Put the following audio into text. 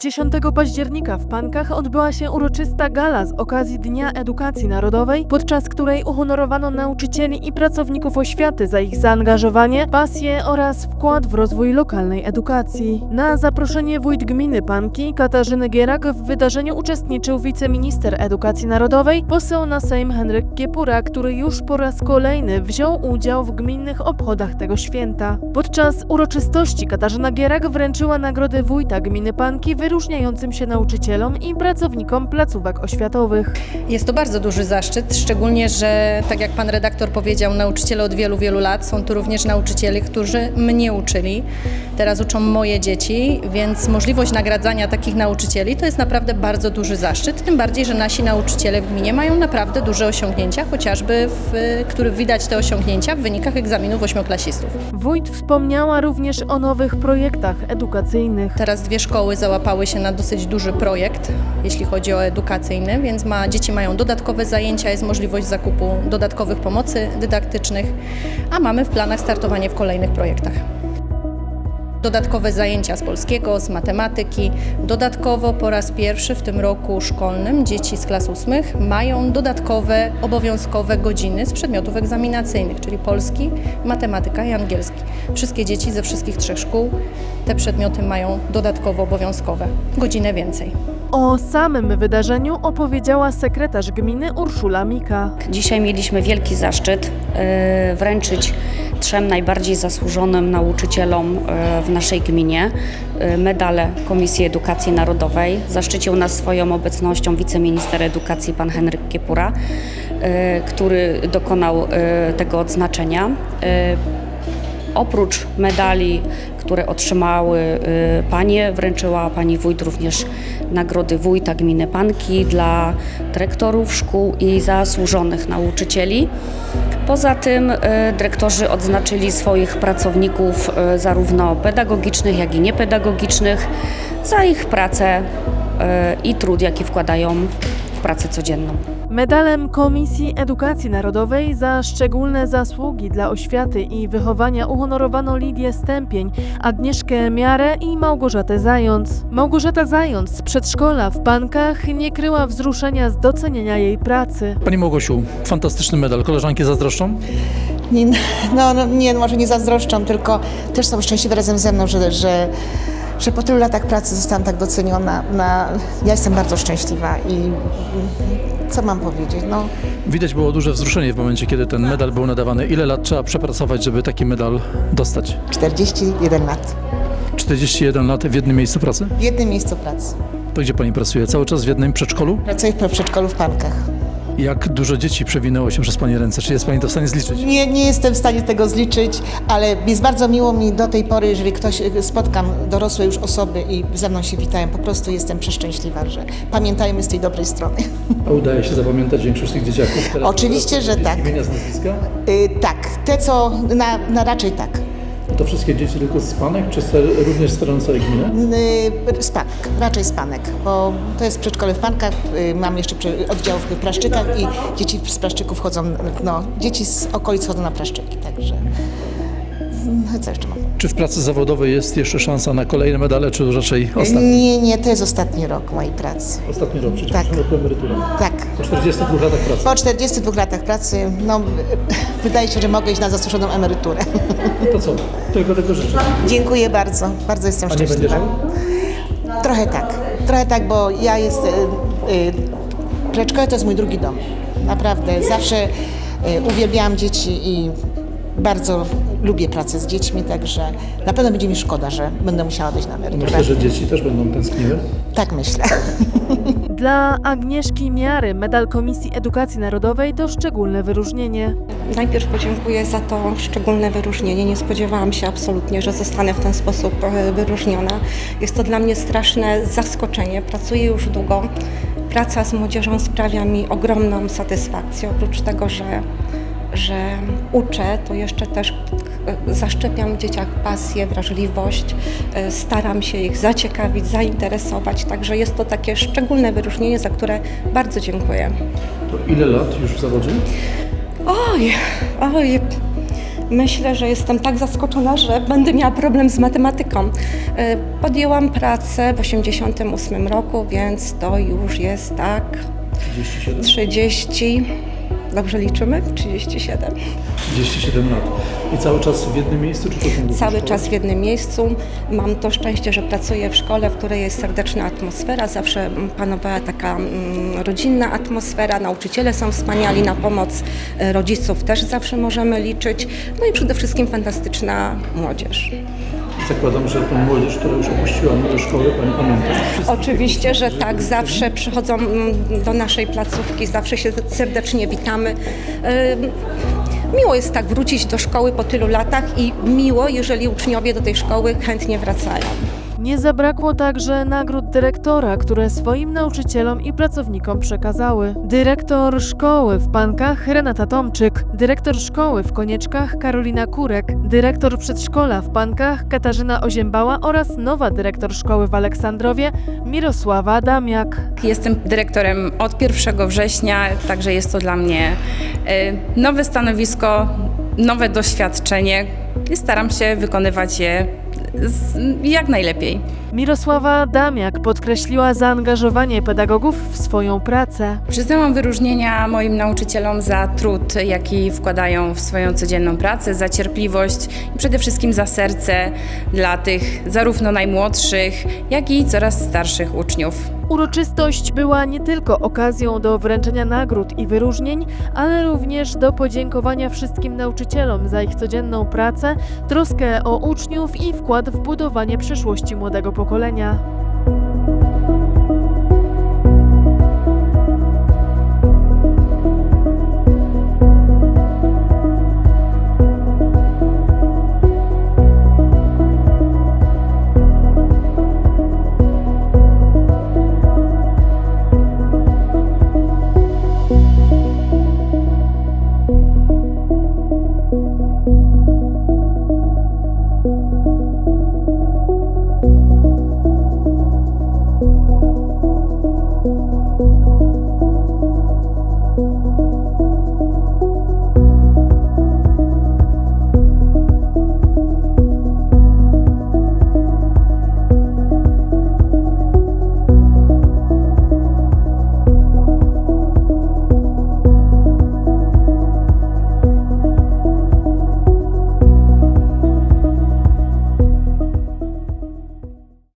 10 października w Pankach odbyła się uroczysta gala z okazji Dnia Edukacji Narodowej, podczas której uhonorowano nauczycieli i pracowników oświaty za ich zaangażowanie, pasję oraz wkład w rozwój lokalnej edukacji. Na zaproszenie wójt gminy Panki Katarzyny Gierak w wydarzeniu uczestniczył wiceminister edukacji narodowej, poseł na Sejm Henryk Kiepura, który już po raz kolejny wziął udział w gminnych obchodach tego święta. Podczas uroczystości Katarzyna Gierak wręczyła nagrody wójta gminy Panki wyróżniającym się nauczycielom i pracownikom placówek oświatowych. Jest to bardzo duży zaszczyt, szczególnie, że tak jak pan redaktor powiedział, nauczyciele od wielu, wielu lat są tu również nauczyciele, którzy mnie uczyli. Teraz uczą moje dzieci, więc możliwość nagradzania takich nauczycieli to jest naprawdę bardzo duży zaszczyt. Tym bardziej, że nasi nauczyciele w gminie mają naprawdę duże osiągnięcia, chociażby w których widać te osiągnięcia w wynikach egzaminów ośmioklasistów. Wójt wspomniała również o nowych projektach edukacyjnych. Teraz dwie szkoły załapały się na dosyć duży projekt, jeśli chodzi o edukacyjny, więc ma, dzieci mają dodatkowe zajęcia, jest możliwość zakupu dodatkowych pomocy dydaktycznych, a mamy w planach startowanie w kolejnych projektach. Dodatkowe zajęcia z polskiego, z matematyki. Dodatkowo po raz pierwszy w tym roku szkolnym dzieci z klas ósmych mają dodatkowe, obowiązkowe godziny z przedmiotów egzaminacyjnych, czyli polski, matematyka i angielski. Wszystkie dzieci ze wszystkich trzech szkół te przedmioty mają dodatkowo obowiązkowe, godzinę więcej. O samym wydarzeniu opowiedziała sekretarz gminy Urszula Mika. Dzisiaj mieliśmy wielki zaszczyt e, wręczyć trzem najbardziej zasłużonym nauczycielom e, w naszej gminie e, medale Komisji Edukacji Narodowej. Zaszczycił nas swoją obecnością wiceminister edukacji pan Henryk Kiepura, który dokonał tego odznaczenia. Oprócz medali, które otrzymały y, panie, wręczyła pani wójt również nagrody wójta gminy Panki dla dyrektorów szkół i zasłużonych nauczycieli. Poza tym y, dyrektorzy odznaczyli swoich pracowników y, zarówno pedagogicznych, jak i niepedagogicznych za ich pracę i trud, jaki wkładają pracę codzienną. Medalem Komisji Edukacji Narodowej za szczególne zasługi dla oświaty i wychowania uhonorowano Lidię Stępień, Agnieszkę Miarę i Małgorzatę Zając. Małgorzata Zając z przedszkola w Pankach nie kryła wzruszenia z docenienia jej pracy. Pani Małgosiu, fantastyczny medal. Koleżanki zazdroszczą? Nie, no, no nie, no może nie zazdroszczą, tylko też są szczęśliwe razem ze mną, że, że, że po tylu latach pracy zostałam tak doceniona. Na, ja jestem bardzo szczęśliwa i co mam powiedzieć? No, Widać było duże wzruszenie w momencie, kiedy ten medal był nadawany. Ile lat trzeba przepracować, żeby taki medal dostać? 41 lat. 41 lat w jednym miejscu pracy? W jednym miejscu pracy. To gdzie pani pracuje? Cały czas w jednym przedszkolu? Pracuję w przedszkolu w Pankach. Jak dużo dzieci przewinęło się przez pani ręce? Czy jest pani to w stanie zliczyć? Nie, nie jestem w stanie tego zliczyć, ale jest bardzo miło mi do tej pory, jeżeli ktoś spotkam dorosłe już osoby i ze mną się witają, po prostu jestem przeszczęśliwa, że pamiętajmy z tej dobrej strony. A udaje się zapamiętać większość tych dzieciaków? Teraz Oczywiście, że tak. Imienia z nazwiska? Y, tak, te co, na, na raczej tak. To wszystkie dzieci tylko z panek, czy z- również z terenu całej gminy? Y, Spanek, raczej spanek, bo to jest przedszkole w Pankach, y, mam jeszcze oddział w Praszczykach i dzieci z Praszczyków chodzą, no, dzieci z okolic chodzą na Praszczyki, także co jeszcze mam? Czy w pracy zawodowej jest jeszcze szansa na kolejne medale, czy raczej ostatni? Nie, nie, to jest ostatni rok mojej pracy. Ostatni rok, czyli Tak. roku emerytury. Tak, Po 42 latach pracy. po 42 latach pracy, no, wydaje się, że mogę iść na zasłużoną emeryturę. To co? Tylko tego życzę. Dziękuję bardzo, bardzo jestem A szczęśliwa. Trochę tak, trochę tak, bo ja jest, y, y, przedszkole to jest mój drugi dom. Naprawdę, zawsze y, uwielbiałam dzieci i bardzo lubię pracę z dziećmi, także na pewno będzie mi szkoda, że będę musiała dojść na emeryturę. Myślę, że dzieci też będą tęskniły. Tak myślę. Dla Agnieszki Miary medal Komisji Edukacji Narodowej to szczególne wyróżnienie. Najpierw podziękuję za to szczególne wyróżnienie. Nie spodziewałam się absolutnie, że zostanę w ten sposób e, wyróżniona. Jest to dla mnie straszne zaskoczenie. Pracuję już długo. Praca z młodzieżą sprawia mi ogromną satysfakcję. Oprócz tego, że, że uczę, to jeszcze też e, zaszczepiam w dzieciach pasję, wrażliwość. e, Staram się ich zaciekawić, zainteresować. Także jest to takie szczególne wyróżnienie, za które bardzo dziękuję. To ile lat już w zawodzie? Oj, oj, Myślę, że jestem tak zaskoczona, że będę miała problem z matematyką. E, Podjęłam pracę w 1988 roku, więc to już jest tak 30. Dobrze liczymy? 37. 37 lat. I cały czas w jednym miejscu, czy to są Cały czas w jednym miejscu. Mam to szczęście, że pracuję w szkole, w której jest serdeczna atmosfera. Zawsze panowała taka mm, rodzinna atmosfera. Nauczyciele są wspaniali, na pomoc e, rodziców też zawsze możemy liczyć. No i przede wszystkim fantastyczna młodzież. Zakładam, że tą młodzież, która już opuściła do szkoły, Pani pamięta. Oczywiście, że tak, zawsze przychodzą mm, do naszej placówki, zawsze się serdecznie witamy. Miło jest tak wrócić do szkoły po tylu latach i miło, jeżeli uczniowie do tej szkoły chętnie wracają. Nie zabrakło także nagród dyrektora, które swoim nauczycielom i pracownikom przekazały. Dyrektor szkoły w Pankach Renata Tomczyk, dyrektor szkoły w Konieczkach Karolina Kurek, dyrektor przedszkola w Pankach Katarzyna Oziębała oraz nowa dyrektor szkoły w Aleksandrowie Mirosława Damiak. Jestem dyrektorem od 1 września, także jest to dla mnie y, nowe stanowisko, nowe doświadczenie i staram się wykonywać je z, jak najlepiej. Mirosława Damiak podkreśliła zaangażowanie pedagogów w swoją pracę. Przyznałam wyróżnienia moim nauczycielom za trud, jaki wkładają w swoją codzienną pracę, za cierpliwość i przede wszystkim za serce dla tych zarówno najmłodszych, jak i coraz starszych uczniów. Uroczystość była nie tylko okazją do wręczenia nagród i wyróżnień, ale również do podziękowania wszystkim nauczycielom za ich codzienną pracę, troskę o uczniów i wkład w budowanie przyszłości młodego pokolenia.